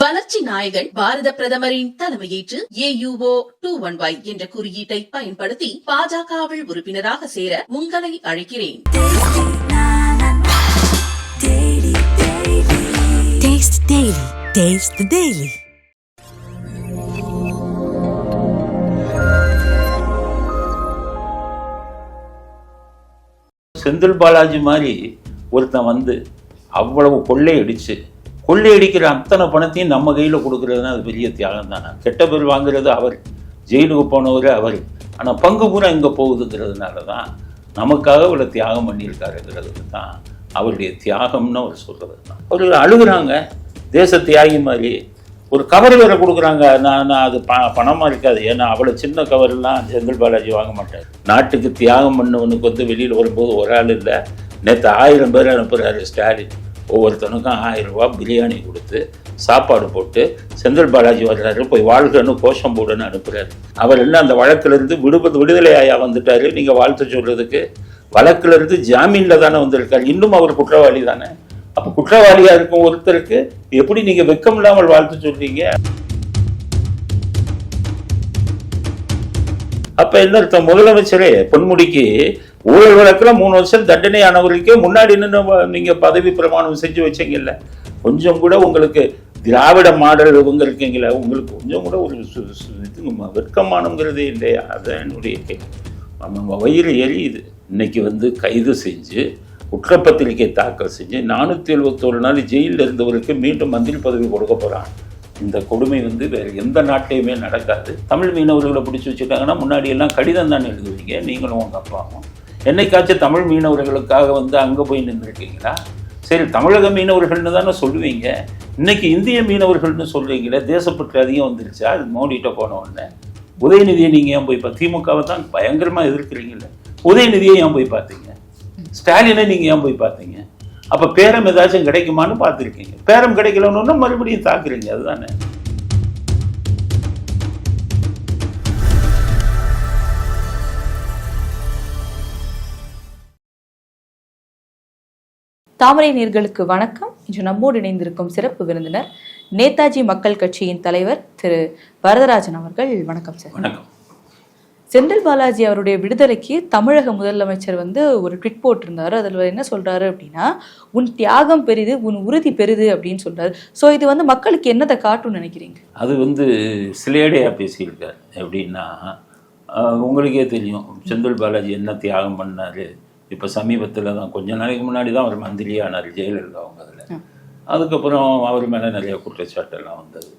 வளர்ச்சி நாயகன் பாரத பிரதமரின் தலைமையேற்று ஏயுஓ டூ ஒன் ஒய் என்ற குறியீட்டை பயன்படுத்தி பாஜகவில் உறுப்பினராக சேர உங்களை அழைக்கிறேன் Taste Daily. Taste the Daily. Senthil Balaji மாதிரி ஒருத்தன் வந்து அவ்வளவு கொள்ளையடிச்சு கொள்ளையடிக்கிற அத்தனை பணத்தையும் நம்ம கையில் கொடுக்கறதுனா அது பெரிய தியாகம் தானே கெட்ட பேர் வாங்குறது அவர் ஜெயிலுக்கு போனவர் அவர். ஆனால் பங்கு பூரா இங்கே போகுதுங்கிறதுனால தான் நமக்காக இவ்வளோ தியாகம் பண்ணியிருக்காருங்கிறது தான் அவருடைய தியாகம்னு அவர் சொல்கிறது தான். அவர் அழுகுறாங்க. தேச தியாகி மாதிரி. ஒரு கவர் வேற கொடுக்குறாங்க. நான் நான் அது ப பணமாக இருக்காது. ஏன்னா அவ்வளோ சின்ன கவர்லாம் செந்தில் பாலாஜி வாங்க மாட்டார். நாட்டுக்கு தியாகம் பண்ணவனுக்கு வந்து வெளியில் வரும்போது ஒரு ஆள் இல்லை. நேற்று ஆயிரம் பேர் அனுப்புகிறாரு ஸ்டாலின். ஒவ்வொருத்தனுக்கும் ஆயிரம் ரூபாய் பிரியாணி கொடுத்து சாப்பாடு போட்டு செந்தில் பாலாஜி வர்றாரு போய் வாழ்கன்னு கோஷம் போடுன்னு அனுப்புகிறாரு அவர் என்ன அந்த வழக்கிலிருந்து விடுபது விடுதலையாயா வந்துட்டாரு? நீங்கள் வாழ்த்து சொல்கிறதுக்கு வழக்கிலிருந்து ஜாமீனில் தானே வந்திருக்காரு. இன்னும் அவர் குற்றவாளி தானே. அப்போ குற்றவாளியாக இருக்கும் ஒருத்தருக்கு எப்படி நீங்கள் வெக்கம் இல்லாமல் வாழ்த்து சொல்றீங்க? அப்ப என்ன அர்த்தம்? முதலமைச்சரே பொன்முடிக்கு ஊழல் வழக்கில் மூணு வருஷம் தண்டனை ஆனவர்களுக்கே முன்னாடி நின்று நீங்கள் பதவி பிரமாணம் செஞ்சு வச்சீங்கல்ல கொஞ்சம் கூட உங்களுக்கு திராவிட மாடல் இவங்க இருக்கீங்களா உங்களுக்கு கொஞ்சம் கூட ஒரு சு- இது வெட்கமானங்கிறதே இல்லையா அதான் என்னுடைய கேள்வி நம்ம வயிறு எரியுது. இன்னைக்கு வந்து கைது செஞ்சு குற்றப்பத்திரிகை தாக்கல் செஞ்சு நானூற்றி எழுபத்தோரு நாள் ஜெயிலில் இருந்தவருக்கு மீண்டும் மந்திரி பதவி கொடுக்க போகிறான் இந்த கொடுமை வந்து வேறு எந்த நாட்டிலையுமே நடக்காது. தமிழ் மீனவர்களை பிடிச்சி வச்சுட்டாங்கன்னா முன்னாடி எல்லாம் கடிதம் தானே எழுதுவீங்க நீங்களும் உங்கள் அப்பாவும் என்னைக்காச்சும் தமிழ் மீனவர்களுக்காக வந்து அங்கே போய் நின்றுருக்கீங்களா சரி தமிழக மீனவர்கள்னு தானே சொல்லுவீங்க. இன்னைக்கு இந்திய மீனவர்கள்னு சொல்கிறீங்களே தேசப்பற்று அதிகம் வந்துருச்சா? அது மோடிட்ட போன உடனே. உதயநிதியை நீங்கள் ஏன் போய் பார்த்து திமுகவை தான் பயங்கரமாக எதிர்க்கிறீங்கல்ல. உதயநிதியை ஏன் போய் பார்த்தீங்க? ஸ்டாலினை நீங்கள் ஏன் போய் பார்த்தீங்க? அப்போ பேரம் ஏதாச்சும் கிடைக்குமான்னு பார்த்துருக்கீங்க. பேரம் கிடைக்கலன்னு மறுபடியும் தாக்குறீங்க அதுதானே? தாமரை நேர்களுக்கு வணக்கம். இன்று நம்மோடு இணைந்திருக்கும் சிறப்பு விருந்தினர் நேதாஜி மக்கள் கட்சியின் தலைவர் திரு வரதராஜன் அவர்கள். வணக்கம் சார். வணக்கம். செந்தில் பாலாஜி அவருடைய விடுதலைக்கு தமிழக முதலமைச்சர் வந்து ஒரு ட்விட் போட்டிருந்தாரு. அதில் என்ன சொல்றாரு அப்படின்னா உன் தியாகம் பெரிது உன் உறுதி பெரிது அப்படின்னு சொல்றாரு. ஸோ இது வந்து மக்களுக்கு என்னதை காட்டும்னு நினைக்கிறீங்க? அது வந்து சிலேடையாக பேசியிருக்கார். எப்படின்னா உங்களுக்கே தெரியும் செந்தில் பாலாஜி என்ன தியாகம் பண்ணார் இப்போ சமீபத்தில் தான் கொஞ்ச நாளைக்கு முன்னாடி தான் அவர் மந்திரியானார் ஜெயலலிதா அவங்க அதில் அதுக்கப்புறம் அவர் மேலே நிறைய குற்றச்சாட்டெல்லாம் வந்தது.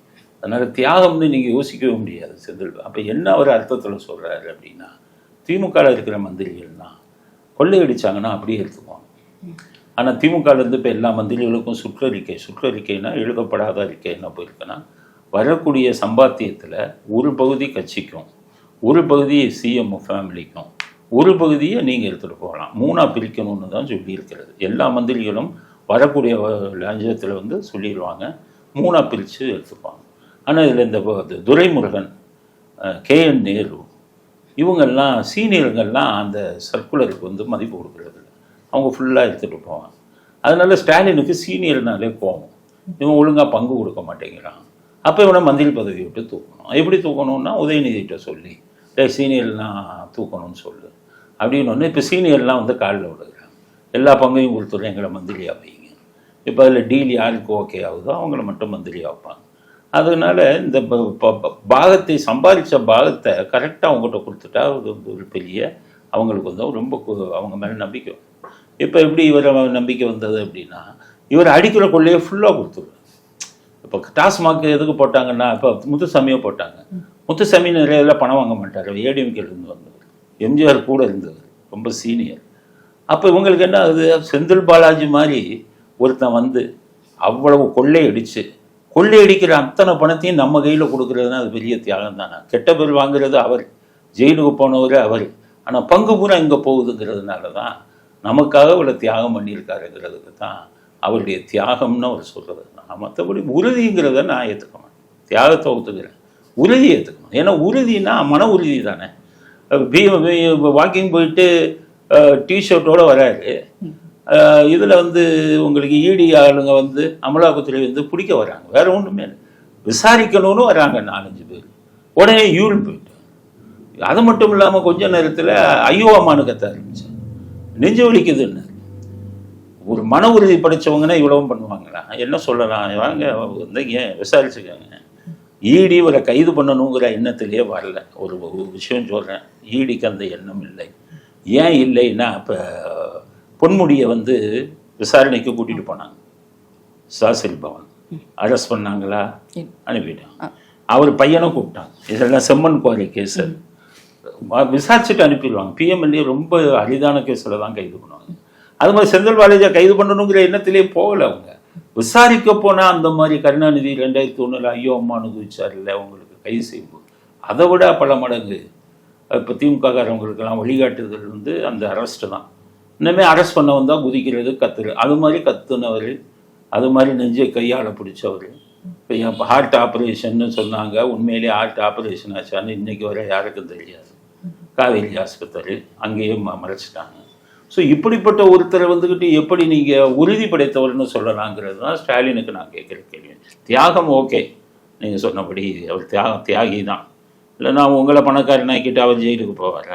அதனால் தியாகம்னு நீங்கள் யோசிக்கவே முடியாது செந்தில். அப்போ என்ன அவர் அர்த்தத்தில் சொல்கிறாரு அப்படின்னா திமுகவில் இருக்கிற மந்திரிகள்லாம் கொள்ளையடிச்சாங்கன்னா அப்படியே எடுத்துக்குவாங்க. ஆனால் திமுகலேருந்து இப்போ எல்லா மந்திரிகளுக்கும் சுற்றறிக்கை சுற்றறிக்கைனா எழுதப்படாத அறிக்கை என்ன போயிருக்குன்னா வரக்கூடிய சம்பாத்தியத்தில் ஒரு பகுதி கட்சிக்கும் ஒரு பகுதி சிஎம் ஃபேமிலிக்கும் ஒரு பகுதியை நீங்கள் எடுத்துகிட்டு போகலாம். மூணாக பிரிக்கணும்னு தான் சொல்லியிருக்கிறது. எல்லா மந்திரிகளும் வரக்கூடிய லஞ்சத்தில் வந்து சொல்லிடுவாங்க. மூணாக பிரித்து எடுத்துப்பாங்க. ஆனால் இதில் இந்த துரைமுருகன் கே. என். நேரு இவங்கெல்லாம் சீனியர்கள்லாம் அந்த சர்க்குலருக்கு வந்து மதிப்பு கொடுக்குறது அவங்க ஃபுல்லாக எடுத்துகிட்டு போவாங்க. அதனால ஸ்டாலினுக்கு சீனியர்னாலே கோவம் இவன் ஒழுங்காக பங்கு கொடுக்க மாட்டேங்கிறான். அப்போ இவனை மந்திரி பதவி விட்டு தூக்கணும். எப்படி தூக்கணும்னா உதயநிதிகிட்ட சொல்லி சீனியர்லாம் தூக்கணும்னு சொல்லு. அப்படின்னு ஒன்று இப்போ சீனியர்லாம் வந்து காலில் விடுகிறாங்க எல்லா பங்கையும் கொடுத்துட்றேன் எங்களை மந்திரியாக வைங்க. இப்போ அதில் டீல் யாருக்கு ஓகே ஆகுதோ அவங்கள மட்டும் மந்திரியாக வைப்பாங்க. அதனால இந்த ப- ப- பாகத்தை சம்பாதிச்ச பாகத்தை கரெக்டாக அவங்ககிட்ட கொடுத்துட்டா ஒரு பெரிய அவங்களுக்கு வந்து ரொம்ப அவங்க மேலே நம்பிக்கை இப்போ எப்படி இவர் நம்பிக்கை வந்தது அப்படின்னா இவர் அடிக்கிற கொள்ளையை ஃபுல்லாக கொடுத்துருவார் இப்போ டாஸ்மாக் எதுக்கு போட்டாங்கன்னா இப்போ முத்துசாமியோ போட்டாங்க. முத்துசாமி நிறைய பணம் வாங்க மாட்டார். ஏடிஎம்கேலேருந்து வந்தவர். எம்ஜிஆர் கூட இருந்தவர் ரொம்ப சீனியர். அப்போ இவங்களுக்கு என்ன ஆகுது? செந்தில் பாலாஜி மாதிரி ஒருத்தன் வந்து அவ்வளவு கொள்ளையடிச்சு கொள்ளையடிக்கிற அத்தனை பணத்தையும் நம்ம கையில் கொடுக்கறதுனா அது பெரிய தியாகம் தானே? கெட்ட பேர் வாங்குறது அவர் ஜெயிலுக்கு போனவர் அவர். ஆனால் பங்கு பூரா இங்கே போகுதுங்கிறதுனால தான் நமக்காக இவ்வளோ தியாகம் பண்ணியிருக்காருங்கிறதுக்கு தான் அவருடைய தியாகம்னு அவர் சொல்கிறது நான் மற்றபடி உறுதிங்கிறத நான் ஏற்றுக்க மாட்டேன். தியாகத்தை ஒத்துக்கிறேன். உறுதி ஏற்றுக்கணும் ஏன்னா உறுதினா மன உறுதி தானே. வாக்கிங் போயிட்டு டிஷர்ட்டோட வராரு. இதில் வந்து உங்களுக்கு ஈடி ஆளுங்க வந்து அமலாக்கத்துறை வந்து பிடிக்க வராங்க. வேற ஒன்றுமே இல்லை. விசாரிக்கணும்னு வராங்க நாலஞ்சு பேர். உடனே யூரின் போயிட்டு. அது மட்டும் இல்லாமல் கொஞ்ச நேரத்தில் ஐயோ அம்மானு கத்த ஆரம்பிச்சேன் நெஞ்சு வலிக்குதுன்னு. ஒரு மன உறுதி படித்தவங்கன்னா இவ்வளவும் பண்ணுவாங்களா? என்ன சொல்லலாம்? வாங்க வந்தீங்க விசாரிச்சுக்கோங்க. ஈடி இவரை கைது பண்ணணுங்கிற எண்ணத்திலேயே வரல. ஒரு விஷயம் சொல்கிறேன் ஈடிக்கு அந்த எண்ணம் இல்லை. ஏன் இல்லைன்னா இப்போ பொன்முடியை வந்து விசாரணைக்கு கூட்டிகிட்டு போனாங்க. சாசில் பவன். அரெஸ்ட் பண்ணாங்களா? அனுப்பிட்டான் அவர் பையனும் கூப்பிட்டாங்க. இதெல்லாம் செம்மன் குவாரி கேஸ் விசாரிச்சுட்டு அனுப்பிடுவாங்க. பிஎம்எல்ஏ ரொம்ப அரிதான கேஸில் தான் கைது பண்ணுவாங்க. அது மாதிரி செந்தில் பாலாஜியை கைது பண்ணணுங்கிற எண்ணத்திலே போகல அவங்க. விசாரிக்க போனால் அந்த மாதிரி கருணாநிதி ரெண்டாயிரத்தி ஒன்றில் ஐயோ அம்மா இல்லை அவங்களுக்கு கைது செய்யும்போது அதை விட பல மடங்கு. இப்போ திமுககாரவங்களுக்கெல்லாம் வழிகாட்டுதல் வந்து அந்த அரெஸ்ட் தான். இன்னமே அரெஸ்ட் பண்ண வந்தால் குதிக்கிறது கத்துரு அது மாதிரி கத்துனவர் அது மாதிரி நெஞ்சை கையால் பிடிச்சவர். இப்போ ஹார்ட் ஆப்ரேஷன்னு சொன்னாங்க. உண்மையிலேயே ஹார்ட் ஆப்ரேஷன் ஆச்சான்னு இன்னைக்கு வரை யாருக்கும் தெரியாது. காவேரி ஆஸ்பத்திரி அங்கேயும் ம மறைச்சிட்டாங்க ஸோ இப்படிப்பட்ட ஒருத்தரை வந்துக்கிட்டு எப்படி நீங்கள் உறுதி படைத்தவர்னு சொல்லலாங்கிறது தான் ஸ்டாலினுக்கு நான் கேட்குற கேள்வி. தியாகம் ஓகே நீங்கள் சொன்னபடி அவர் தியாகம் தியாகி தான். இல்லை நான் உங்களை பணக்காரனாக்கிட்டு அவர் ஜெயிலுக்கு போவார்?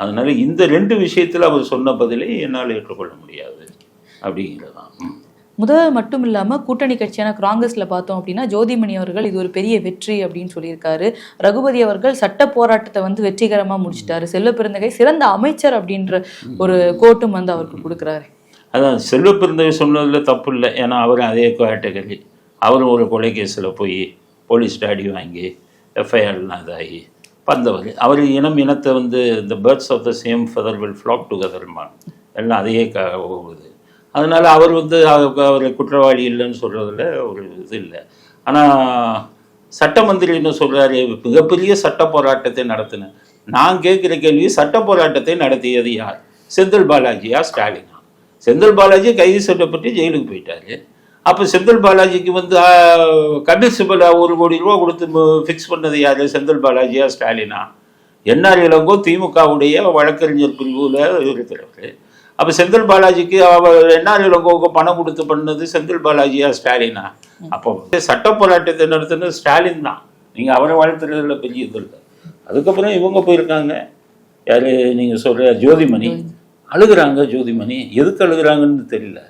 அதனால இந்த ரெண்டு விஷயத்தில் அவர் சொன்ன பதிலை என்னால் ஏற்றுக்கொள்ள முடியாது. அப்படிங்கிறது தான் முதல் முதல்வர் மட்டும் இல்லாமல் கூட்டணி கட்சியான காங்கிரஸில் பார்த்தோம் அப்படின்னா ஜோதிமணி அவர்கள் இது ஒரு பெரிய வெற்றி அப்படின்னு சொல்லியிருக்காரு. ரகுபதி அவர்கள் சட்ட போராட்டத்தை வந்து வெற்றிகரமாக முடிச்சிட்டாரு. செல்வ பெருந்தகை சிறந்த அமைச்சர் அப்படின்ற ஒரு கோட்டும் வந்து அவருக்கு கொடுக்குறாரு. அதான் செல்வ பெருந்தகை சொன்னதில் தப்பு இல்லை. ஏன்னா அவர் அதே கேட்டகரி அவரும் ஒரு கொலை கேஸில் போய் போலீஸ் ஸ்டாடி வாங்கி எஃப்ஐஆர்லாம் இதாகி வந்தவர் அவர் இனம் இனத்தை வந்து இந்த birds of the same feather will flock டுகெதர்மான் எல்லாம் அதையே க போகுது அதனால் அவர் வந்து அவர் குற்றவாளி இல்லைன்னு சொல்கிறதுல ஒரு இது இல்லை. ஆனால் சட்ட மந்திரின்னு சொல்கிறாரு மிகப்பெரிய சட்ட போராட்டத்தை நடத்தினேன் நான் கேட்குற கேள்வி சட்ட போராட்டத்தை நடத்தியது யார்? செந்தில் பாலாஜியா ஸ்டாலினா? செந்தில் பாலாஜி கைது செய்யப்பட்டு ஜெயிலுக்கு போயிட்டாரு. அப்போ செந்தில் பாலாஜிக்கு வந்து கபில் சிபலா ஒரு கோடி ரூபா கொடுத்து ஃபிக்ஸ் பண்ணது யார்? செந்தில் பாலாஜியா ஸ்டாலினா? என்ஆர் இளங்கோ திமுகவுடைய வழக்கறிஞர் பிரிவில் இருக்கிறவர். அப்போ செந்தில் பாலாஜிக்கு அவர் என்ஆர் இளங்கோவுக்கு பணம் கொடுத்து பண்ணது செந்தில் பாலாஜியா ஸ்டாலினா? அப்போ சட்ட போராட்டத்தை நடத்தினது ஸ்டாலின் தான். நீங்கள் அவரை வாழ்த்துறதுல பெரிய இது இல்லை. அதுக்கப்புறம் இவங்க போயிருக்காங்க. யார் நீங்கள் சொல்கிற ஜோதிமணி. அழுகுறாங்க ஜோதிமணி. எதுக்கு அழுகுறாங்கன்னு தெரியல.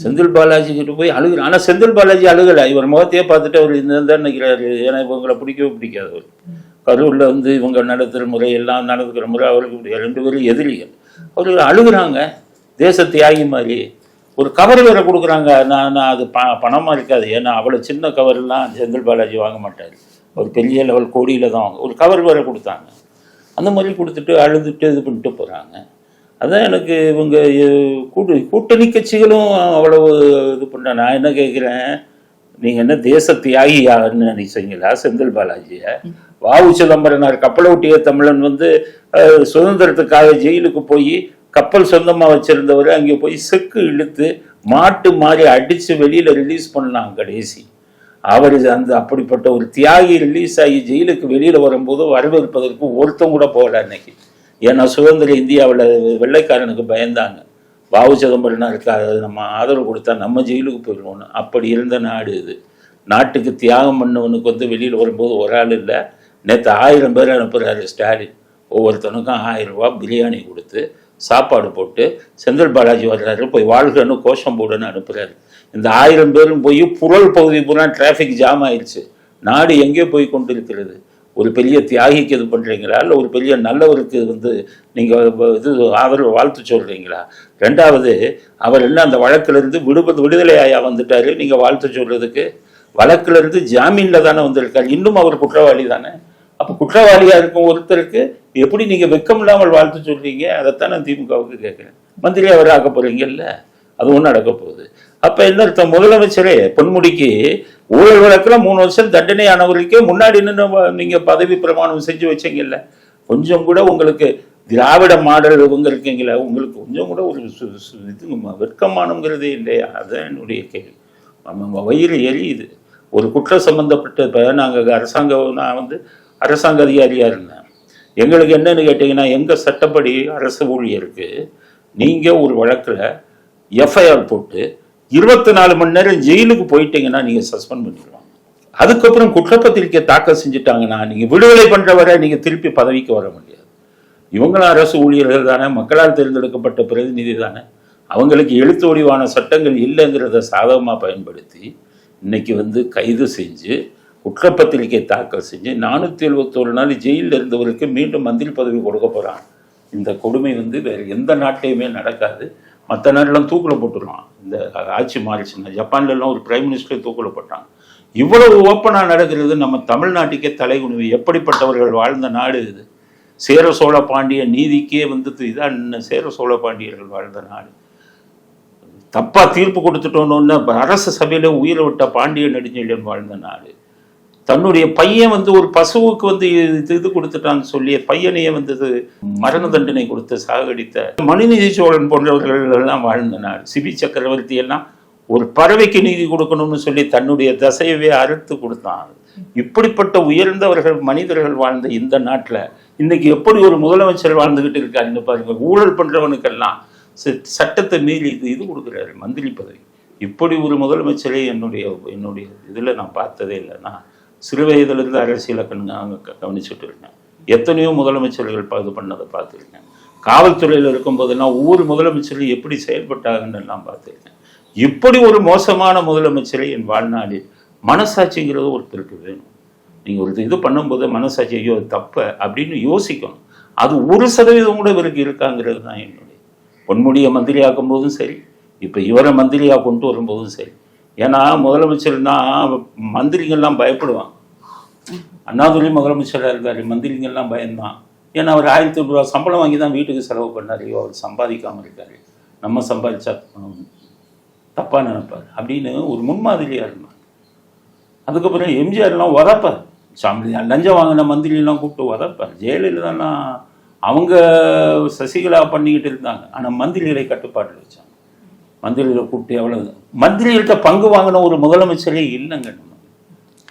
செந்தில் பாலாஜி கிட்ட போய் அழுகுறான் ஆனால் செந்தில் பாலாஜி அழுகலை. இவர் முகத்தையே பார்த்துட்டு அவர் இந்த நினைக்கிறாரு. ஏன்னா இவங்களை பிடிக்கவே பிடிக்காது அவர். கரூரில் வந்து இவங்க நடத்துகிற முறை எல்லாம் நடந்துக்கிற முறை அவருக்கு ரெண்டு பேரும் எதிரிகள். அவர்கள் அழுகுறாங்க. தேச தியாகி மாதிரி. ஒரு கவர் வேற கொடுக்குறாங்க. நான் நான் அது ப பணமாக இருக்காது. ஏன்னா அவ்வளோ சின்ன கவர்லாம் செந்தில் பாலாஜி வாங்க மாட்டார். ஒரு பெரிய லெவல் கோடியில் தான் வாங்க. ஒரு கவர் வேற கொடுத்தாங்க. அந்த மாதிரி கொடுத்துட்டு அழுதுட்டு இது பண்ணிட்டு போகிறாங்க அதான் எனக்கு இவங்க கூட்டு கூட்டணி கட்சிகளும் அவ்வளவு இது பண்ண நான் என்ன கேட்குறேன் நீங்கள் என்ன தேச தியாகியான்னு நினைச்சீங்களா செந்தில் பாலாஜியை? வாவு சிதம்பரனார் கப்பலை ஒட்டிய தமிழன் வந்து சுதந்திரத்துக்காக ஜெயிலுக்கு போய் கப்பல் சொந்தமாக வச்சிருந்தவர் அங்கே போய் செக்கு இழுத்து மாட்டு மாதிரி அடித்து வெளியில் ரிலீஸ் பண்ணாங்க கடைசி. அவர் அந்த அப்படிப்பட்ட ஒரு தியாகி ரிலீஸ் ஆகி ஜெயிலுக்கு வெளியில் வரும்போது வரவேற்பதற்கு ஒருத்தம் கூட போகல அன்னைக்கு. ஏன்னா சுதந்திர இந்தியாவில் வெள்ளைக்காரனுக்கு பயந்தாங்க. பாபு சிதம்பரனாருக்கு அது நம்ம ஆதரவு கொடுத்தா நம்ம ஜெயிலுக்கு போயிடுவோம்னு. அப்படி இருந்த நாடு இது. நாட்டுக்கு தியாகம் பண்ணவனுக்கு வந்து வெளியில் வரும்போது ஒரு ஆள் இல்லை. நேற்று ஆயிரம் பேர் அனுப்புகிறாரு ஸ்டாலின். ஒவ்வொருத்தனுக்கும் ஆயிரம் ரூபா பிரியாணி கொடுத்து சாப்பாடு போட்டு செந்தில் பாலாஜி வர்றாரு போய் வாழ்கன்னு கோஷம் போடுன்னு அனுப்புகிறாரு இந்த ஆயிரம் பேரும் போய் புரல் பகுதி பூரா டிராஃபிக் ஜாம் ஆயிடுச்சு நாடு எங்கே போய் கொண்டு இருக்கிறது ஒரு பெரிய தியாகிக்கு இது பண்ணுறீங்களா இல்லை ஒரு பெரிய நல்லவருக்கு வந்து நீங்கள் இது ஆதரவு வாழ்த்து சொல்கிறீங்களா ரெண்டாவது அவர் என்ன அந்த வழக்கிலிருந்து விடுபது விடுதலையாயா வந்துட்டாரு? நீங்கள் வாழ்த்து சொல்கிறதுக்கு வழக்கிலிருந்து ஜாமீனில் தானே வந்திருக்கார். இன்னும் அவர் குற்றவாளி தானே? அப்போ குற்றவாளியாக இருக்கும் ஒருத்தருக்கு எப்படி நீங்கள் வெக்கம் இல்லாமல் வாழ்த்து சொல்றீங்க? அதைத்தான் நான் திமுகவுக்கு கேட்குறேன். மந்திரி அவர் ஆக்க போகிறீங்கல்ல அதுவும் நடக்க போகுது. அப்போ என்ன அர்த்தம்? முதலமைச்சரே பொன்முடிக்கு ஊழல் வழக்கில் மூணு வருஷம் தண்டனையானவர்களுக்கே முன்னாடி நின்று நீங்கள் பதவி பிரமாணம் செஞ்சு வச்சீங்கல்ல. கொஞ்சம் கூட உங்களுக்கு திராவிட மாடல் இவங்க இருக்கீங்களா உங்களுக்கு கொஞ்சம் கூட ஒரு சு- இது வெட்கமானங்கிறதே இல்லையா. அதுதான் என்னுடைய கேள்வி. நம்ம வயிறு எரியுது. ஒரு குற்றம் சம்பந்தப்பட்ட இப்போ நாங்கள் அரசாங்கம் நான் வந்து அரசாங்க அதிகாரியாக இருந்தேன் எங்களுக்கு என்னன்னு கேட்டிங்கன்னா எங்கள் சட்டப்படி அரசு ஊழியருக்கு நீங்கள் ஒரு வழக்கில் எஃப்ஐஆர் போட்டு இருபத்தி நாலு மணி நேரம் ஜெயிலுக்கு போயிட்டீங்கன்னா நீங்கள் சஸ்பெண்ட் பண்ணிடுவாங்க. அதுக்கப்புறம் குற்றப்பத்திரிக்கை தாக்கல் செஞ்சுட்டாங்கன்னா நீங்கள் விடுதலை பண்ணுற வரை நீங்கள் திருப்பி பதவிக்கு வர முடியாது. இவங்களும் அரசு ஊழியர்கள் தானே மக்களால் தேர்ந்தெடுக்கப்பட்ட பிரதிநிதி தானே. அவங்களுக்கு எழுத்து ஒடிவான சட்டங்கள் இல்லைங்கிறத சாதகமாக பயன்படுத்தி இன்னைக்கு வந்து கைது செஞ்சு குற்றப்பத்திரிக்கை தாக்கல் செஞ்சு நானூற்றி எழுபத்தோரு நாள் ஜெயிலில் இருந்தவருக்கு மீண்டும் மந்திரி பதவி கொடுக்க போறான். இந்த கொடுமை வந்து வேற எந்த நாட்டிலையுமே நடக்காது. மற்ற நாட்டிலாம் தூக்கில் போட்டுருவான். இந்த ஆட்சி மாறிச்சுன்னா ஜப்பான்ல ஒரு பிரைம் மினிஸ்டர் தூக்கில் போட்டான். இவ்வளவு ஓப்பனாக நடக்கிறது நம்ம தமிழ்நாட்டுக்கே தலைகுனிவு. எப்படிப்பட்டவர்கள் வாழ்ந்த நாடு இது? சேர சோழ பாண்டிய நீதிக்கே வந்து இதான் சேர சோழ பாண்டியர்கள் வாழ்ந்த நாடு? தப்பாக தீர்ப்பு கொடுத்துட்டோன்னு அரசு சபையில் உயிரை விட்ட பாண்டிய நெடுஞ்செழியன் வாழ்ந்த நாடு. தன்னுடைய பையன் வந்து ஒரு பசுவுக்கு வந்து இது இது கொடுத்துட்டான்னு சொல்லி பையனையே வந்து இது மரண தண்டனை கொடுத்து சாகடித்த மனுநீதி சோழன் போன்றவர்கள் எல்லாம் வாழ்ந்த நாடு சிபி சக்கரவர்த்தி எல்லாம் ஒரு பறவைக்கு நீதி கொடுக்கணும்னு சொல்லி தன்னுடைய தசையவே அறுத்து கொடுத்தான். இப்படிப்பட்ட உயர்ந்தவர்கள் மனிதர்கள் வாழ்ந்த இந்த நாட்டில் இன்னைக்கு எப்படி ஒரு முதலமைச்சர் வாழ்ந்துகிட்டு இருக்காருன்னு பாருங்க ஊழல் பண்றவனுக்கெல்லாம் ச- சட்டத்தை மீறி இது இது கொடுக்குறாரு மந்திரி பதவி. இப்படி ஒரு முதலமைச்சரை என்னுடைய என்னுடைய இதில் நான் பார்த்ததே இல்லைன்னா சிறு வயதிலிருந்து அரசியலை கண் க- கவனிச்சுட்டு இருக்கேன் எத்தனையோ முதலமைச்சர்கள் ப- இது பண்ணதை பார்த்துருக்கேன் காவல்துறையில் இருக்கும்போதெல்லாம் ஒவ்வொரு முதலமைச்சரும் எப்படி செயல்பட்டாங்கன்னு எல்லாம் பார்த்துருக்கேன் இப்படி ஒரு மோசமான முதலமைச்சரை என் வாழ்நாளில் மனசாட்சிங்கிறது ஒருத்தருக்கு வேணும். நீங்கள் ஒரு இது பண்ணும்போது மனசாட்சி ஐயோ தப்ப அப்படின்னு யோசிக்கணும். அது ஒரு சதவீதம் கூட இவருக்கு இருக்காங்கிறது தான் என்னுடைய பொன்முடியை மந்திரியாக்கும் போதும் சரி இப்போ இவரை மந்திரியாக கொண்டு வரும்போதும் சரி. ஏன்னா முதலமைச்சர்னா மந்திரிகள்லாம் பயப்படுவான். அண்ணாதுரை முதலமைச்சராக இருந்தார் மந்திரிங்கள்லாம் பயந்தான். ஏன்னா அவர் ஆயிரத்தி ரூபா சம்பளம் வாங்கி தான் வீட்டுக்கு செலவு பண்ணார். ஐயோ அவர் சம்பாதிக்காமல் இருக்கார். நம்ம சம்பாதிச்சா தப்பாக நினைப்பார். அப்படின்னு ஒரு முன்மாதிரியாக இருந்தார் அதுக்கப்புறம் எம்ஜிஆர்லாம் உதப்பார். சாமி லஞ்சம் வாங்கின மந்திரியெல்லாம் கூப்பிட்டு உதப்பார். ஜெயலலிதாலாம் அவங்க சசிகலா பண்ணிக்கிட்டு இருந்தாங்க. ஆனால் மந்திரிகளை கட்டுப்பாட்டில் வச்சாங்க. மந்திரிகளை கூப்பிட்டு எவ்வளவு? மந்திரிகள்கிட்ட பங்கு வாங்கின ஒரு முதலமைச்சரே இல்லைங்க நம்ம.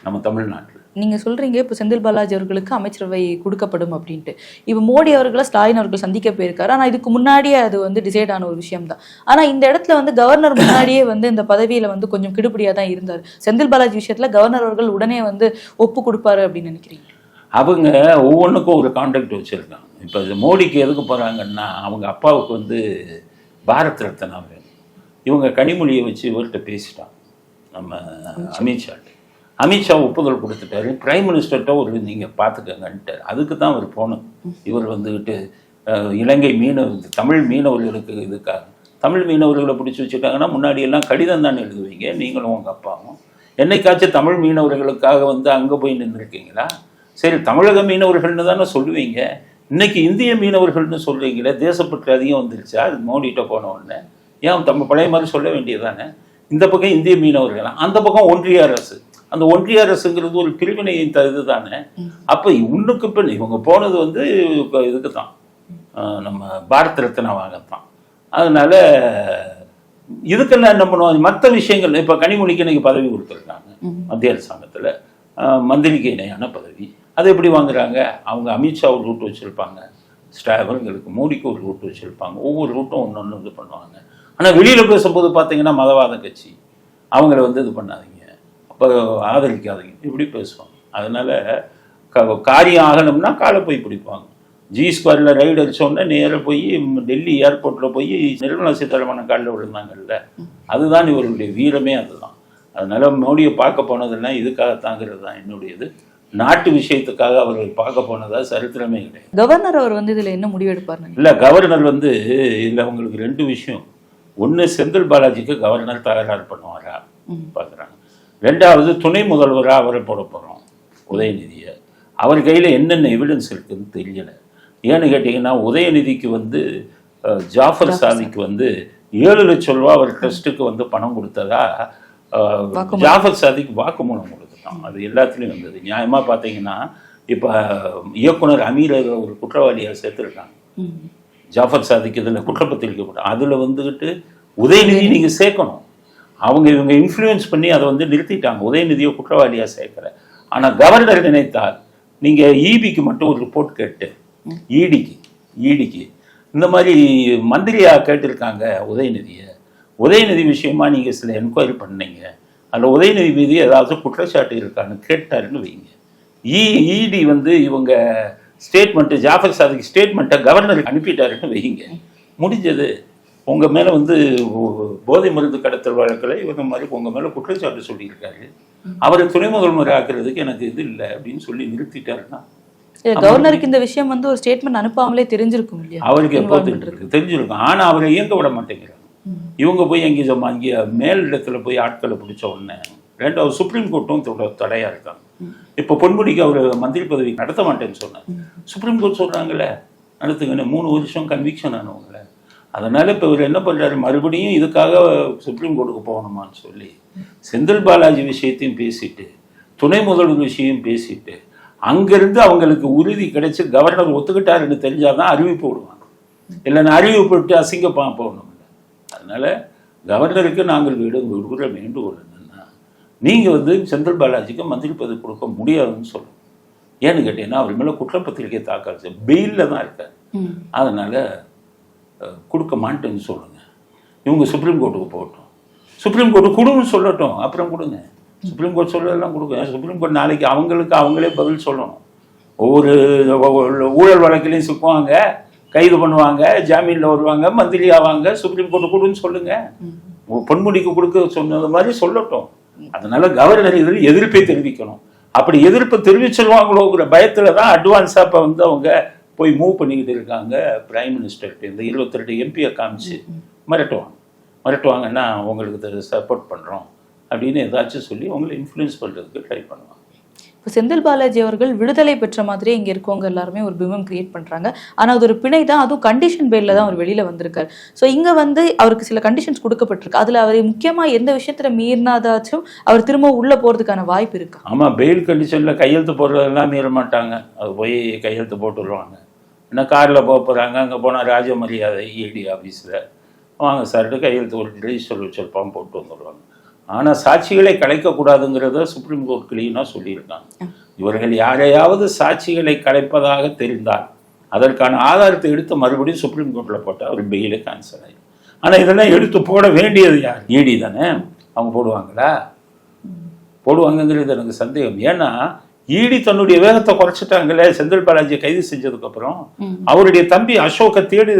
நம்ம தமிழ்நாட்டில். நீங்க சொல்றீங்க இப்போ செந்தில் பாலாஜி அவர்களுக்கு அமைச்சரவை கொடுக்கப்படும் அப்படின்ட்டு. இப்போ மோடி அவர்களை ஸ்டாலின் அவர்கள் சந்திக்க போயிருக்காரு. ஆனா இதுக்கு முன்னாடியே அது வந்து டிசைட் ஆன ஒரு விஷயம் தான் ஆனா இந்த இடத்துல வந்து கவர்னர் முன்னாடியே வந்து இந்த பதவியில வந்து கொஞ்சம் கிடுபிடியா தான் இருந்தார். செந்தில் பாலாஜி விஷயத்துல கவர்னர் அவர்கள் உடனே வந்து ஒப்பு கொடுப்பாரு அப்படின்னு நினைக்கிறீங்க? அவங்க ஒவ்வொன்றுக்கும் ஒரு கான்ட்ராக்ட் வச்சுருக்காங்க. இப்போ மோடிக்கு எதுக்கு போகிறாங்கன்னா அவங்க அப்பாவுக்கு வந்து பாரத் ரத்னா வேணும் இவங்க கனிமொழியை வச்சு இவர்கிட்ட பேசிட்டான். நம்ம அமித்ஷாட்ட அமித்ஷா. ஒப்புதல் கொடுத்துட்டாரு. பிரைம் மினிஸ்டர்கிட்ட ஒரு நீங்கள் பார்த்துக்கங்கன்ட்டு அதுக்கு தான் அவர் போகணும் இவர் வந்துக்கிட்டு இலங்கை மீனவ தமிழ் மீனவர்களுக்கு இதுக்காக. தமிழ் மீனவர்களை பிடிச்சி வச்சுட்டாங்கன்னா முன்னாடி எல்லாம் கடிதம் தானே எழுதுவீங்க. நீங்களும் உங்கள் அப்பாவும். என்னைக்காச்சும் தமிழ் மீனவர்களுக்காக வந்து அங்கே போய் நின்றுருக்கீங்களா சரி தமிழக மீனவர்கள்னு தானே சொல்லுவீங்க. இன்னைக்கு இந்திய மீனவர்கள்னு சொல்றீங்களே தேசப்பற்று அதிகம் வந்துருச்சா? அது மோடிட்ட போன உடனே. ஏன் நம்ம பழைய மாதிரி சொல்ல வேண்டியது தானே இந்த பக்கம் இந்திய மீனவர்கள் அந்த பக்கம் ஒன்றிய அரசு. அந்த ஒன்றிய அரசுங்கிறது ஒரு பிரிவினையின் த இதுதானே? அப்போ உன்னுக்கு பின் இவங்க போனது வந்து இப்போ இதுக்கு தான் ஆஹ் நம்ம பாரத் ரத்னா வாங்கத்தான். அதனால இதுக்கெல்லாம் என்ன பண்ணுவாங்க? மற்ற விஷயங்கள் இப்போ கனிமொழிக்கு இன்னைக்கு பதவி கொடுத்துருக்காங்க மத்திய அரசாங்கத்தில். மந்திரிக்கு இணையான பதவி. அது எப்படி வாங்குறாங்க? அவங்க அமித்ஷா ஒரு ரூட் வச்சுருப்பாங்க. ஸ்டாவர்களுக்கு மோடிக்கு ஒரு ரூட் வச்சுருப்பாங்க. ஒவ்வொரு ரூட்டும் ஒன்று ஒன்று இது பண்ணுவாங்க. ஆனால் வெளியில் பேசும்போது பார்த்தீங்கன்னா மதவாத கட்சி. அவங்கள வந்து இது பண்ணாதீங்க. அப்போ ஆதரிக்காதீங்க. இப்படி பேசுவாங்க. அதனால காரியம் ஆகணும்னா காலை போய் பிடிப்பாங்க. ஜி ஸ்கொயரில் ரைடு அடிச்சோடனே நேராக போய் டெல்லி ஏர்போர்ட்டில் போய் நிர்மலா சீதாராமன் காலில் விழுந்தாங்கல்ல. அதுதான் இவர்களுடைய வீரமே அதுதான். அதனால மோடியை பார்க்க போனதெல்லாம் இதுக்காகத்தாங்கிறது தான் என்னுடையது. நாட்டு விஷயத்துக்காக அவர்கள் பார்க்க போனதா சரித்திரமே கிடையாது. கவர்னர் அவர் வந்து இதுல என்ன முடிவெடுப்பார் இல்லை கவர்னர் வந்து இதில் அவங்களுக்கு ரெண்டு விஷயம். ஒன்று செந்தில் பாலாஜிக்கு கவர்னர் தகராறு பண்ணுவாரா? பார்க்குறாங்க ரெண்டாவது துணை முதல்வராக அவரை போட போகிறோம் உதயநிதியை. அவர் கையில் என்னென்ன எவிடன்ஸ் இருக்குன்னு தெரியல. ஏன்னு கேட்டிங்கன்னா உதயநிதிக்கு வந்து ஜாஃபர் சாதிக்கு வந்து ஏழு லட்சம் ரூபா அவர் ட்ரஸ்ட்டுக்கு வந்து பணம் கொடுத்ததா. ஜாஃபர் சாதிக்கு வாக்குமூலம் கொடுத்துட்டான். அது எல்லாத்துலேயும் வந்தது. நியாயமாக பார்த்தீங்கன்னா இப்போ இயக்குனர் அமீரை ஒரு குற்றவாளியாக சேர்த்துருக்காங்க. ஜாஃபர் சாதிக் இதில் குற்றப்பத்திரிக்கை போட்டு அதில் வந்துக்கிட்டு உதயநிதி. நீங்கள் சேர்க்கணும். அவங்க இவங்க இன்ஃப்ளூயன்ஸ் பண்ணி அதை வந்து நிறுத்திட்டாங்க. உதயநிதியை குற்றவாளியாக சேர்க்கல. ஆனால் கவர்னர் நினைத்தால் நீங்கள் ஈபிக்கு மட்டும் ஒரு ரிப்போர்ட் கேட்டு ஈடிக்கு ஈடிக்கு இந்த மாதிரி மந்திரியா கேட்டிருக்காங்க உதயநிதியை. உதயநிதி விஷயமா நீங்கள் சில என்கொயரி பண்ணீங்க. அதில் உதயநிதி மீது ஏதாவது குற்றச்சாட்டு இருக்கான்னு கேட்டாருன்னு வைங்க. இ இடி வந்து இவங்க ஸ்டேட்மெண்ட்டு ஜாஃபர் சாதிக்கு ஸ்டேட்மெண்ட்டை கவர்னருக்கு அனுப்பிட்டாருன்னு வைங்க முடிஞ்சது. உங்கள் மேலே வந்து போதை மருந்து கடத்தல் வழக்கில் இவங்க மாதிரி உங்கள் மேலே குற்றச்சாட்டு சொல்லியிருக்காரு. அவரை துணை முதல்வர் ஆக்குறதுக்கு எனக்கு இது இல்லை அப்படின்னு சொல்லி நிறுத்திட்டாருன்னா கவர்னருக்கு இந்த விஷயம் வந்து ஒரு ஸ்டேட்மெண்ட் அனுப்பாமலே தெரிஞ்சிருக்கும் இல்லையா? அவருக்கு எப்போ தெரிஞ்சிருக்கு? தெரிஞ்சிருக்கும். ஆனால் அவரை இயங்க விட மாட்டேங்கிறாங்க இவங்க போய் அங்கே அங்கே மேல் இடத்துல போய் ஆட்களை பிடிச்ச உடனே ரெண்டாவது சுப்ரீம் கோர்ட்டும் தொட- தடையா இருக்காங்க. இப்போ பொன்முடிக்கு அவர் மந்திரி பதவி நடத்த மாட்டேன்னு சொன்னார். சுப்ரீம் கோர்ட் சொல்றாங்களே நடத்துங்கன்னு மூணு வருஷம் கன்விக்ஷன் ஆனவங்கள. அதனால இப்போ இவர் என்ன பண்றாரு? மறுபடியும் இதுக்காக சுப்ரீம் கோர்ட்டுக்கு போகணுமான்னு சொல்லி செந்தில் பாலாஜி விஷயத்தையும் பேசிட்டு துணை முதல்வர் விஷயம் பேசிட்டு அங்கிருந்து அவங்களுக்கு உறுதி கிடைச்சு கவர்னர் ஒத்துக்கிட்டாருன்னு தெரிஞ்சாதான் அறிவிப்பு விடுவாங்க. இல்லைன்னா அறிவிப்பு விட்டு அசிங்கப்பா போகணும் அதனால கவர்னருக்கு நாங்கள் விடு விடுகிற வேண்டுகோள் நீங்கள் வந்து செந்தில் பாலாஜிக்கு மந்திரி பதவி கொடுக்க முடியாதுன்னு சொல்லணும் ஏன்னு கேட்டீங்கன்னா அவர் மேலே குற்றப்பத்திரிகை தாக்கல் பெயிலில் தான் இருக்கார். அதனால கொடுக்க மாட்டேன்னு சொல்லுங்க. இவங்க சுப்ரீம் கோர்ட்டுக்கு போகட்டும். சுப்ரீம் கோர்ட்டு கொடுன்னு சொல்லட்டும். அப்புறம் கொடுங்க. சுப்ரீம் கோர்ட் சொல்லலாம் கொடுங்க. சுப்ரீம் கோர்ட் நாளைக்கு அவங்களுக்கு அவங்களே பதில் சொல்லணும். ஒவ்வொரு ஊழல் வழக்கிலையும் சிக்குவாங்க கைது பண்ணுவாங்க ஜாமீனில் வருவாங்க மந்திரி ஆவாங்க சுப்ரீம் கோர்ட்டு கொடுன்னு சொல்லுங்க. பொன்முடிக்கு கொடுக்க சொன்னது மாதிரி சொல்லட்டும். அதனால கவர்னர் இதில் எதிர்ப்பை தெரிவிக்கணும். அப்படி எதிர்ப்பு தெரிவிச்சிருவாங்களோங்கிற பயத்துல தான் அட்வான்ஸாக இப்போ வந்து அவங்க போய் மூவ் பண்ணிக்கிட்டு இருக்காங்க. பிரைம் மினிஸ்டர்கிட்ட இந்த இருபத்தி ரெண்டு எம்பியை காமிச்சு மிரட்டுவாங்க. மிரட்டுவாங்கன்னா உங்களுக்கு சப்போர்ட் பண்ணுறோம் அப்படின்னு ஏதாச்சும் சொல்லி உங்களை இன்ஃப்ளூயன்ஸ் பண்ணுறதுக்கு ட்ரை பண்ணுவாங்க. இப்போ செந்தில் பாலாஜி அவர்கள் விடுதலை பெற்ற மாதிரியே இங்கே இருக்கவங்க எல்லாருமே ஒரு பிம்பம் கிரியேட் பண்ணுறாங்க ஆனால் அது ஒரு பிணை தான். அதுவும் கண்டிஷன் பேரில் தான் அவர் வெளியில் வந்திருக்காரு. ஸோ இங்கே வந்து அவருக்கு சில கண்டிஷன்ஸ் கொடுக்கப்பட்டிருக்கு. அதில் அவர் முக்கியமாக எந்த விஷயத்தில் மீறினாதாச்சும் அவர் திரும்ப உள்ளே போகிறதுக்கான வாய்ப்பு இருக்கு? ஆமாம் பெயில் கண்டிஷனில் கையெழுத்து போடுறதெல்லாம் மீற மாட்டாங்க. அது போய் கையெழுத்து போட்டு வருவாங்க என்ன காரில் போக போகிறாங்க அங்கே போனால் ராஜ மரியாதை இடி ஆஃபீஸில் வாங்க சார்ட்டு கையெழுத்து ஒரு ரிஜிஸ்டர் வச்சிருப்பான் போட்டு வந்துடுவாங்க ஆனால் சாட்சிகளை கலைக்கக்கூடாதுங்கிறத சுப்ரீம் கோர்ட் கிளீனாக சொல்லியிருக்காங்க. இவர்கள் யாரையாவது சாட்சிகளை கலைப்பதாக தெரிந்தால் அதற்கான ஆதாரத்தை எடுத்து மறுபடியும் சுப்ரீம் கோர்ட்டில் போட்டால் அவர் பெயிலே கேன்சல் ஆகிடும் ஆனால் இதெல்லாம் எடுத்து போட வேண்டியது யார்? இடி தானே? அவங்க போடுவாங்களா? போடுவாங்கங்கிறது எனக்கு சந்தேகம். ஏன்னா ஈடி தன்னுடைய வேகத்தை குறைச்சிட்டாங்களே செந்தில் பாலாஜியை கைது செஞ்சதுக்கு அப்புறம் அவருடைய தம்பி அசோக்கை தேடி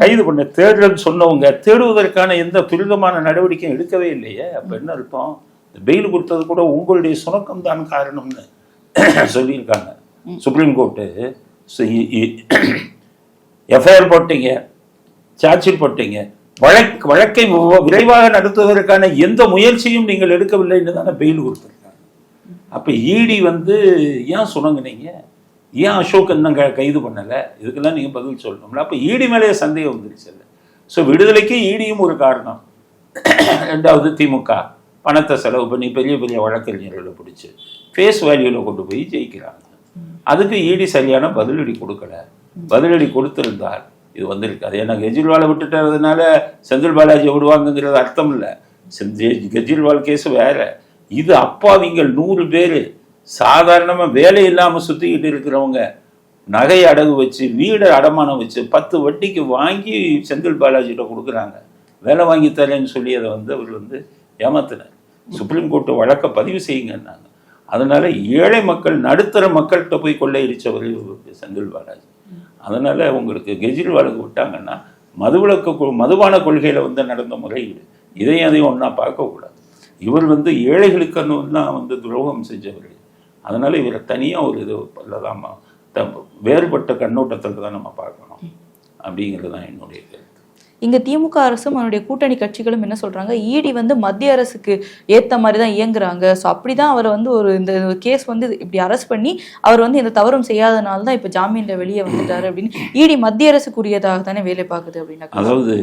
கைது பண்ண தேடுறன்னு சொன்னவங்க தேடுவதற்கான எந்த துரிதமான நடவடிக்கையும் எடுக்கவே இல்லையே. அப்ப என்ன அர்த்தம்? பெயில் கொடுத்தது கூட உங்களுடைய சுணக்கம் தான் காரணம்னு சொல்லியிருக்காங்க. சுப்ரீம் கோர்ட்டு எஃப்ஐஆர் போட்டீங்க சார்ஜ் போட்டீங்க. வழக்கு வழக்கை விரைவாக நடத்துவதற்கான எந்த முயற்சியும் நீங்கள் எடுக்கவில்லைன்னு தானே பெயில் கொடுத்துருக்காங்க. அப்போ இடி வந்து ஏன் சுணங்குனீங்க? ஏன் அசோக் இன்னும் க- கைது பண்ணலை? இதுக்கெல்லாம் நீங்கள் பதில் சொல்லணும்ல அப்போ ஈடி மேலேயே சந்தேகம் வந்துருச்சு ஸோ விடுதலைக்கு ஈடியும் ஒரு காரணம். ரெண்டாவது திமுக. பணத்தை செலவு பண்ணி பெரிய பெரிய வழக்கறிஞர்களை பிடிச்சி ஃபேஸ் வேல்யூவில் கொண்டு போய் ஜெயிக்கிறாங்க. அதுக்கு ஈடி சரியான பதிலடி கொடுக்கல. பதிலடி கொடுத்திருந்தார் இது வந்திருக்காது ஏன்னா கெஜ்ரிவாலை விட்டுட்டதுனால செந்தில் பாலாஜி விடுவாங்கங்கிறது அர்த்தம் இல்லை. கெஜ்ரிவால் கேஸ் வேற. இது அப்பாவிங்கள் நூறு பேர் சாதாரணமாக வேலை இல்லாமல் சுற்றிக்கிட்டு இருக்கிறவங்க நகை அடகு வச்சு வீடு அடமானம் வச்சு பத்து வட்டிக்கு வாங்கி செந்தில் பாலாஜிகிட்ட கொடுக்குறாங்க. வேலை வாங்கி தரேன்னு சொல்லி அதை வந்து அவர் வந்து ஏமாத்தினார். சுப்ரீம் கோர்ட்டு வழக்க பதிவு செய்யுங்கன்னாங்க. அதனால ஏழை மக்கள் நடுத்தர மக்கள்கிட்ட போய் கொள்ளையடிச்சவர் செந்தில் பாலாஜி. அதனால உங்களுக்கு கெஜ்ரிவாலுக்கு விட்டாங்கன்னா மதுவிலக்கு மதுபான கொள்கையில வந்து நடந்த முறையீடு இதையும் அதையும் ஒன்றா பார்க்கக்கூடாது. இவர் வந்து ஏழைகளுக்கு தான் வந்து துரோகம் செஞ்சவர். அதனால இவரை தனியாக ஒரு இது தான் வேறுபட்ட கண்ணோட்டத்தில் தான் நம்ம பார்க்கணும். அப்படிங்கிறது தான் என்னுடைய கருத்து. இங்க திமுக அரசும் அவனுடைய கூட்டணி கட்சிகளும் என்ன சொல்றாங்க? ஈடி வந்து மத்திய அரசுக்கு ஏத்த மாதிரி தான் இயங்குறாங்க. ஸோ அப்படிதான் அவரை வந்து ஒரு இந்த கேஸ் வந்து இப்படி அரெஸ்ட் பண்ணி அவர் வந்து எந்த தவறும் செய்யாதனால தான் இப்ப ஜாமீன்ல வெளியே வந்துட்டாரு அப்படின்னு ஈடி மத்திய அரசுக்குரியதாக தானே வேலை பார்க்குது அப்படின்னா அதாவது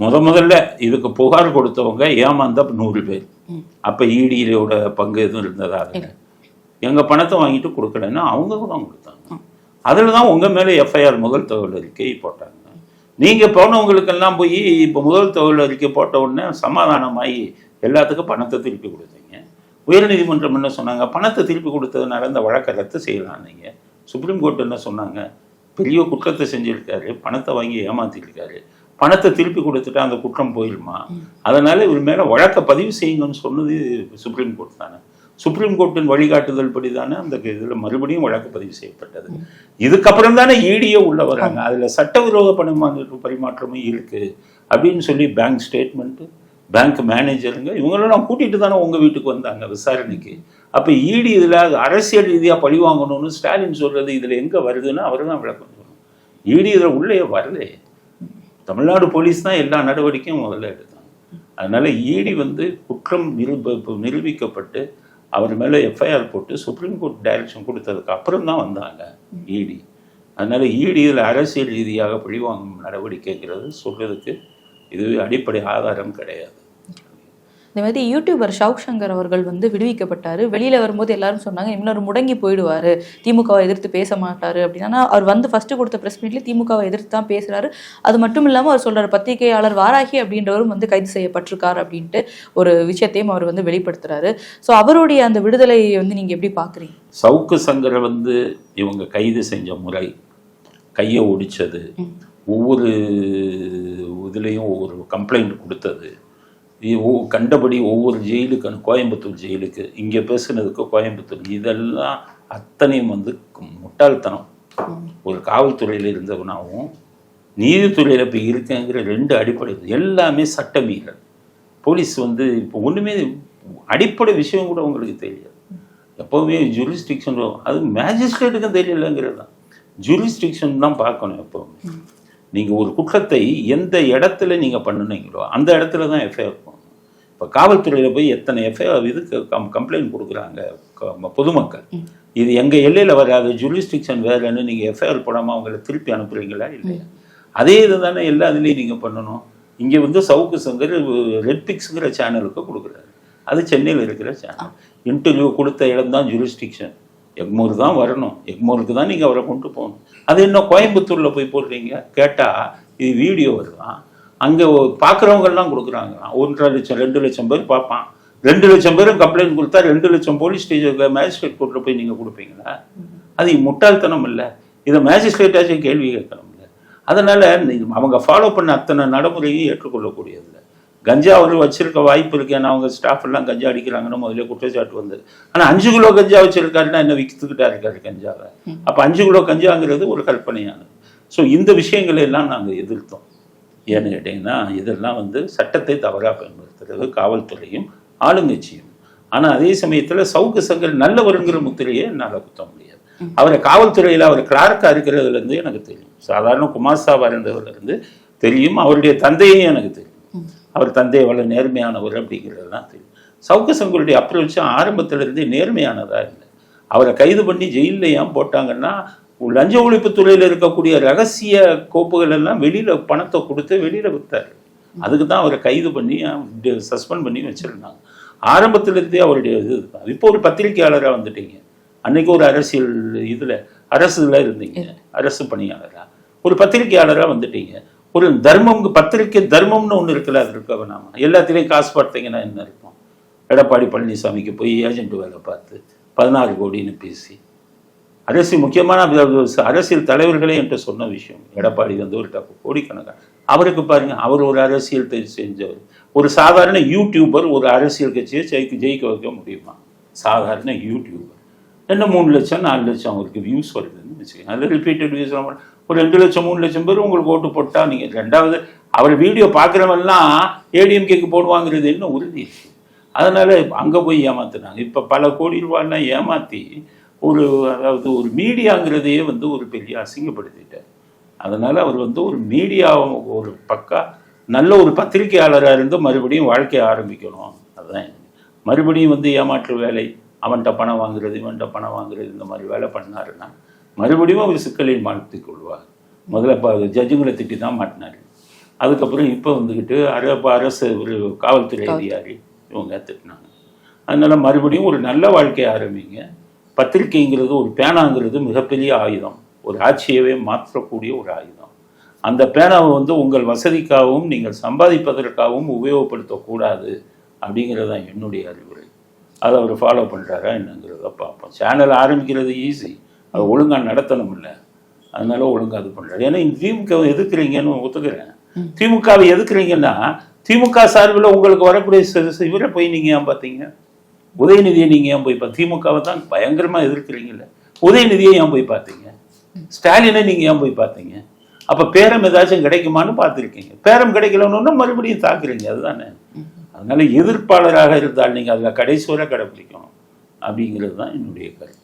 முத முதல்ல இதுக்கு புகார் கொடுத்தவங்க ஏமாந்த நூறு பேர். அப்போ இடியோட பங்கு எதுவும் இருந்ததா அதுல எங்க பணத்தை வாங்கிட்டு கொடுக்கலன்னா அவங்க தான் கொடுத்தாங்க. அதில் தான் உங்க மேலே எஃப்ஐஆர் முதல் தகவல் அறிக்கை போட்டாங்க. நீங்க போனவங்களுக்கெல்லாம் போய் இப்போ முதல் தகவல் அறிக்கை போட்ட உடனே சமாதானமாகி எல்லாத்துக்கும் பணத்தை திருப்பி கொடுத்தீங்க. உயர்நீதிமன்றம் என்ன சொன்னாங்க? பணத்தை திருப்பி கொடுத்ததுனால இந்த வழக்கை ரத்து செய்யலாம் நீங்க. சுப்ரீம் கோர்ட் என்ன சொன்னாங்க? பெரிய குற்றத்தை செஞ்சிருக்காரு. பணத்தை வாங்கி ஏமாத்திருக்காரு பணத்தை திருப்பி கொடுத்துட்டா அந்த குற்றம் போயிடுமா அதனால இவர் மேல வழக்க பதிவு செய்யுங்கன்னு சொன்னது சுப்ரீம் கோர்ட் தானே. சுப்ரீம் கோர்ட்டின் வழிகாட்டுதல் படி தானே அந்த இதில் மறுபடியும் வழக்கு பதிவு செய்யப்பட்டது. இதுக்கப்புறம் தானே ஈடியே உள்ள வராங்க. அதில் சட்டவிரோத பணமாற்று பரிமாற்றமும் இருக்கு அப்படின்னு சொல்லி பேங்க் ஸ்டேட்மெண்ட்டு பேங்க் மேனேஜருங்க இவங்களெல்லாம் கூட்டிகிட்டு தானே உங்கள் வீட்டுக்கு வந்தாங்க விசாரணைக்கு. அப்போ ஈடி இதில் அரசியல் ரீதியாக பழி வாங்கணும்னு ஸ்டாலின் சொல்கிறது இதில் எங்கே வருதுன்னு அவர் தான் விளக்கம் சொல்லணும் ஈடி இதில் உள்ளே வரலே. தமிழ்நாடு போலீஸ் தான் எல்லா நடவடிக்கையும் முதல்ல எடுத்தாங்க அதனால ஈடி வந்து குற்றம் நிரூப நிரூபிக்கப்பட்டு அவர் மேலே எஃப்ஐஆர் போட்டு சுப்ரீம் கோர்ட் டைரக்ஷன் கொடுத்ததுக்கு அப்புறம் தான் வந்தாங்க இடி அதனால இடியில் இதில் அரசியல் ரீதியாக பழிவாங்கும் நடவடிக்கைங்கிறது சொல்றதுக்கு இது அடிப்படை ஆதாரம் கிடையாது. இந்த மாதிரி யூடியூபர் ஷவுக் சங்கர் அவர்கள் வந்து விடுவிக்கப்பட்டாரு. வெளியில வரும்போது எல்லாரும் சொன்னாங்க இன்னொரு முடங்கி போயிடுவாரு. திமுகவை எதிர்த்து பேச மாட்டாரு. அப்படின்னா. அவர் வந்து ஃபர்ஸ்ட் கொடுத்த பிரஸ் மீட்ல திமுகவை எதிர்த்து தான் பேசுறாரு. அது மட்டும் இல்லாம அவர் சொல்றாரு பத்திரிகையாளர் வாராகி அப்படின்றவரும் வந்து கைது செய்யப்பட்டிருக்காரு அப்படின்ட்டு ஒரு விஷயத்தையும் அவர் வந்து வெளிப்படுத்துறாரு. ஸோ அவருடைய அந்த விடுதலையை வந்து நீங்க எப்படி பாக்குறீங்க? சவுக்கு சங்கரை வந்து இவங்க கைது செஞ்ச முறை கையை ஒடிச்சது ஒவ்வொரு இதுலேயும் ஒவ்வொரு கம்ப்ளைண்ட் கொடுத்தது கண்டபடி ஒவ்வொரு ஜெயிலுக்கு கோயம்புத்தூர் ஜெயிலுக்கு இங்கே பேசுனதுக்கு கோயம்புத்தூர் இதெல்லாம் அத்தனையும் வந்து முட்டாள்தனம். ஒரு காவல்துறையில் இருந்தவனாகவும் நீதித்துறையில் இப்போ இருக்கேங்கிற ரெண்டு அடிப்படை எல்லாமே சட்டமீறல் போலீஸ் வந்து இப்போ ஒன்றுமே அடிப்படை விஷயம் கூட உங்களுக்கு தெரியாது எப்போவுமே ஜூரிஸ்டிக்ஷன் அது மேஜிஸ்ட்ரேட்டுக்கும் தெரியலங்கிறது தான். ஜூரிஸ்டிக்ஷன் தான் பார்க்கணும் எப்போவுமே. நீங்கள் ஒரு குற்றத்தை எந்த இடத்துல நீங்கள் பண்ணுனீங்களோ அந்த இடத்துல தான் எஃப்ஐஆர் போகணும் இப்போ காவல்துறையில் போய் எத்தனை எஃப்ஐஆர் கம் கம்ப்ளைண்ட் கொடுக்குறாங்க பொதுமக்கள். இது எங்கள் எல்லையில் வராது ஜூரிஸ்டிக்ஷன் வேறுன்னு நீங்கள் எஃப்ஐஆர் போடாமல் அவங்கள திருப்பி அனுப்புறீங்களா இல்லையா? அதே இது தானே எல்லா இதுலேயும் நீங்கள் பண்ணணும். இங்கே வந்து சவுக்கு சங்கர் ரெட் பிக்ஸுங்கிற சேனலுக்கு கொடுக்குறாரு. அது சென்னையில் இருக்கிற சேனல் இன்டர்வியூ கொடுத்த இடம் தான் ஜூரிஸ்டிக்ஷன் எக்மோர் தான் வரணும். எக்மோருக்கு தான் நீங்கள் அவரை கொண்டு போகணும். அது என்ன கோயம்புத்தூரில் போய் போடுறீங்க? கேட்டால் இது வீடியோ வருதான் அங்கே பார்க்குறவங்கெல்லாம் கொடுக்குறாங்க. ஒன்றரை லட்சம் ரெண்டு லட்சம் பேர் பார்ப்பான். ரெண்டு லட்சம் பேரும் கம்ப்ளைண்ட் கொடுத்தா ரெண்டு லட்சம் போலீஸ் ஸ்டேஷன் மேஜிஸ்ட்ரேட் கோர்ட்டில் போய் நீங்கள் கொடுப்பீங்களா? அது முட்டாள்தனம் இல்லை. இதை மேஜிஸ்ட்ரேட்டாச்சும் கேள்வி கேட்கணும் இல்லை. அதனால் அவங்க ஃபாலோ பண்ண அத்தனை நடைமுறையும் ஏற்றுக்கொள்ளக்கூடியது இல்லை கஞ்சா அவர் வச்சிருக்க வாய்ப்பு இருக்கு. ஏன்னா அவங்க ஸ்டாஃப் எல்லாம் கஞ்சா அடிக்கிறாங்கன்னு முதல்ல குற்றச்சாட்டு வந்தது. ஆனால் அஞ்சு கிலோ கஞ்சா வச்சிருக்காருன்னா என்ன வித்துக்கிட்டா இருக்காரு கஞ்சாவை? அப்போ அஞ்சு கிலோ கஞ்சாங்கிறது ஒரு கற்பனையானது. ஸோ இந்த விஷயங்களை எல்லாம் நாங்கள் எதிர்த்தோம். ஏன்னு கேட்டிங்கன்னா இதெல்லாம் வந்து சட்டத்தை தவறாக பயன்படுத்துறது காவல்துறையும் ஆளுங்கட்சியும். ஆனால் அதே சமயத்தில் சவுக்கு சங்கர் நல்லவருங்கிற முத்திரையை என்னால் குத்த முடியாது. அவரை காவல்துறையில் அவர் கிளார்க்காக இருக்கிறதுலேருந்து எனக்கு தெரியும். சாதாரண குமாஸ்தாவாக இருந்தவர்லேருந்து தெரியும். அவருடைய தந்தையும் எனக்கு தெரியும். அவர் தந்தை எவ்வளோ நேர்மையானவர் அப்படிங்கிறதெல்லாம் தெரியும். சவுக்கு சங்கருடைய அப்ரோச் ஆரம்பத்திலிருந்தே நேர்மையானதாக இல்லை. அவரை கைது பண்ணி ஜெயிலில் ஏன் போட்டாங்கன்னா லஞ்ச ஒழிப்புத்துறையில் இருக்கக்கூடிய ரகசிய கோப்புகள் எல்லாம் வெளியில் பணத்தை கொடுத்து வெளியில் விற்றார் அதுக்கு தான் அவரை கைது பண்ணி சஸ்பெண்ட் பண்ணி வச்சிருந்தாங்க. ஆரம்பத்திலிருந்தே அவருடைய இது இப்போ ஒரு பத்திரிகையாளராக வந்துட்டீங்க. அன்னைக்கு ஒரு அரசியல் இதில் அரசுல இருந்தீங்க. அரசு பணியாளராக ஒரு பத்திரிகையாளராக வந்துட்டீங்க. ஒரு தர்மம் பத்திரிக்கை தர்மம்னு ஒன்று இருக்குல்ல அது இருக்க வேணாமா? எல்லாத்துலேயும் காசு பார்த்தீங்கன்னா என்ன இருக்கும்? எடப்பாடி பழனிசாமிக்கு போய் ஏஜென்ட் வேலை பார்த்து பதினாறு கோடின்னு பேசி அரசியல் முக்கியமான அரசியல் தலைவர்களே என்கிட்ட சொன்ன விஷயம். எடப்பாடி வந்து ஒரு டப்பு கோடிக்கணக்கான. அவருக்கு பாருங்க அவர் ஒரு அரசியல் செஞ்சவர். ஒரு சாதாரண யூடியூபர் ஒரு அரசியல் கட்சியை ஜெயிக்க ஜெயிக்க வைக்க முடியுமா? சாதாரண யூடியூபர் என்ன மூணு லட்சம் நாலு லட்சம் அவருக்கு வியூஸ் வருதுன்னு வச்சுக்கோங்க. அதில் ரிப்பீட்டட் வியூஸ் ஒரு ரெண்டு லட்சம் மூணு லட்சம் பேர் உங்களுக்கு ஓட்டு போட்டால் நீங்கள் ரெண்டாவது அவர் வீடியோ பார்க்குறவெல்லாம் ஏடிஎம்கேக்கு போடுவாங்கிறது என்ன உறுதி. அதனால் அங்கே போய் ஏமாத்துனாங்க இப்போ பல கோடி ரூபாயெல்லாம் ஏமாற்றி ஒரு அதாவது ஒரு மீடியாங்கிறதையே வந்து ஒரு பெரிய அசிங்கப்படுத்திட்டார். அதனால அவர் வந்து ஒரு மீடியா ஒரு பக்கா நல்ல ஒரு பத்திரிகையாளராக இருந்து மறுபடியும் வாழ்க்கையை ஆரம்பிக்கணும். அதுதான் மறுபடியும் வந்து ஏமாற்று வேலை அவன்கிட்ட பணம் வாங்குறது இவன்கிட்ட பணம் வாங்குறது இந்த மாதிரி வேலை பண்ணாருன்னா மறுபடியும் அவர் சிக்கலில் மாட்டிக் கொள்வார். முதல்ல இப்போ ஜட்ஜுங்களை திட்டி தான் மாட்டினார். அதுக்கப்புறம் இப்போ வந்துக்கிட்டு அர அரசு ஒரு காவல்துறை அதிகாரி இவங்க திட்டினாங்க. அதனால மறுபடியும் ஒரு நல்ல வாழ்க்கையை ஆரம்பிங்க. பத்திரிக்கைங்கிறது ஒரு பேனாங்கிறது மிகப்பெரிய ஆயுதம். ஒரு ஆட்சியவே மாற்றக்கூடிய ஒரு ஆயுதம். அந்த பேனாவை வந்து உங்கள் வசதிக்காகவும் நீங்கள் சம்பாதிப்பதற்காகவும் உபயோகப்படுத்தக்கூடாது அப்படிங்கிறது தான் என்னுடைய அறிவுரை. அதை அவர் ஃபாலோ பண்ணுறாரா என்னங்கிறத பார்ப்போம். சேனல் ஆரம்பிக்கிறது ஈஸி அதை ஒழுங்காக நடத்தணும் இல்லை அதனால ஒழுங்காக அது பண்ணுறாரு ஏன்னா இந்த திமுக எதிர்க்கிறீங்கன்னு ஒத்துக்கிறேன். திமுகவை எதுக்குறீங்கன்னா திமுக சார்பில் உங்களுக்கு வரக்கூடிய இவரை போய் நீங்க ஏன் பார்த்தீங்க? உதயநிதியை நீங்க ஏன் போய் பார்த்து திமுகவை தான் பயங்கரமா எதிர்க்கிறீங்கல்ல. உதயநிதியை ஏன் போய் பார்த்தீங்க? ஸ்டாலினை நீங்க ஏன் போய் பார்த்தீங்க? அப்ப பேரம் ஏதாச்சும் கிடைக்குமான்னு பார்த்துருக்கீங்க. பேரம் கிடைக்கலன்னு மறுபடியும் தாக்குறீங்க அதுதானே? அதனால எதிர்ப்பாளராக இருந்தால் நீங்க அதில் கடைசி வரை கடைபிடிக்கணும் அப்படிங்கிறது தான் என்னுடைய கருத்து.